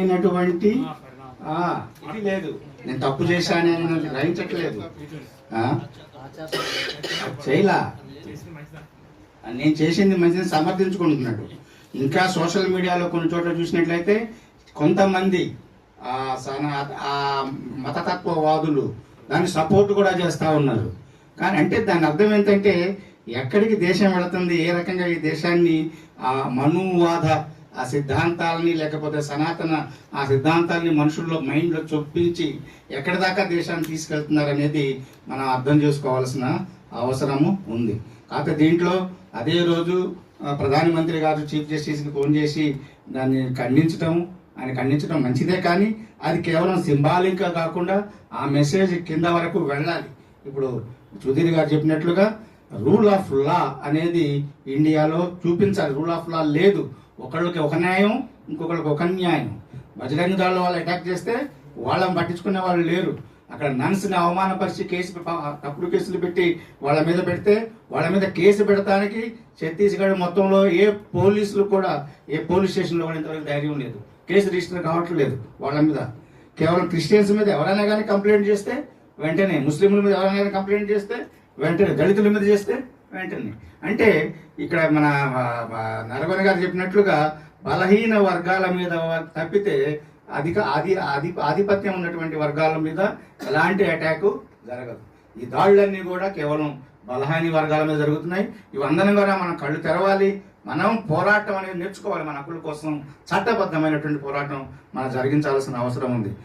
అయినటువంటి లేదు. నేను తప్పు చేశానని నేను గ్రహించట్లేదు? చేయలా? నేను చేసింది మంచిది సమర్థించుకుంటున్నాడు. ఇంకా సోషల్ మీడియాలో కొన్ని చోట్ల చూసినట్లయితే కొంతమంది ఆ మతతత్వవాదులు దాన్ని సపోర్ట్ కూడా చేస్తూ ఉన్నారు. కానీ అంటే దాని అర్థం ఏంటంటే ఎక్కడికి దేశం వెళుతుంది ఏ రకంగా ఈ దేశాన్ని ఆ మనువాద ఆ సిద్ధాంతాలని లేకపోతే సనాతన ఆ సిద్ధాంతాలని మనుషుల్లో మైండ్లో చొప్పించి ఎక్కడి దాకా దేశాన్ని తీసుకెళ్తున్నారు అనేది మనం అర్థం చేసుకోవాల్సిన అవసరము ఉంది. కాకపోతే దీంట్లో అదే రోజు ప్రధానమంత్రి గారు చీఫ్ జస్టిస్కి ఫోన్ చేసి దాన్ని ఖండించడం ఆయన ఖండించడం మంచిదే కానీ అది కేవలం సింబాలిక్గా కాకుండా ఆ మెసేజ్ కింద వరకు వెళ్ళాలి. ఇప్పుడు సుధీర్ గారు చెప్పినట్లుగా రూల్ ఆఫ్ లా అనేది ఇండియాలో చూపించాలి. రూల్ ఆఫ్ లా లేదు. ఒకళ్ళకి ఒక న్యాయం ఇంకొకళ్ళకి ఒక న్యాయం బజరంగ దళ వాళ్ళు అటాక్ చేస్తే వాళ్ళని పట్టించుకునే వాళ్ళు లేరు. అక్కడ నన్స్ని అవమానపరిచి కేసు తప్పుడు కేసులు పెట్టి వాళ్ళ మీద పెడితే వాళ్ళ మీద కేసు పెడతానికి ఛత్తీస్గఢ్ మొత్తంలో ఏ పోలీసులు కూడా ఏ పోలీస్ స్టేషన్లో కూడా ఇంతవరకు ధైర్యం లేదు. కేసు రిజిస్టర్ కావట్లేదు వాళ్ళ మీద. కేవలం క్రిస్టియన్స్ మీద ఎవరైనా కానీ కంప్లైంట్ చేస్తే వెంటనే ముస్లింల మీద ఎవరైనా కానీ కంప్లైంట్ చేస్తే వెంటనే దళితుల మీద చేస్తే వెంటనే. అంటే ఇక్కడ మన నరవణ గారు చెప్పినట్లుగా బలహీన వర్గాల మీద తప్పితే అధిక ఆధి ఆది ఆధిపత్యం ఉన్నటువంటి వర్గాల మీద ఎలాంటి అటాక్ జరగదు. ఈ దాడులన్నీ కూడా కేవలం బలహీన వర్గాల మీద జరుగుతున్నాయి. ఇవందరం కూడా మనం కళ్ళు తెరవాలి. మనం పోరాటం అనేది నేర్చుకోవాలి మన హక్కుల కోసం. చట్టబద్ధమైనటువంటి పోరాటం మనం జరిగించాల్సిన అవసరం ఉంది.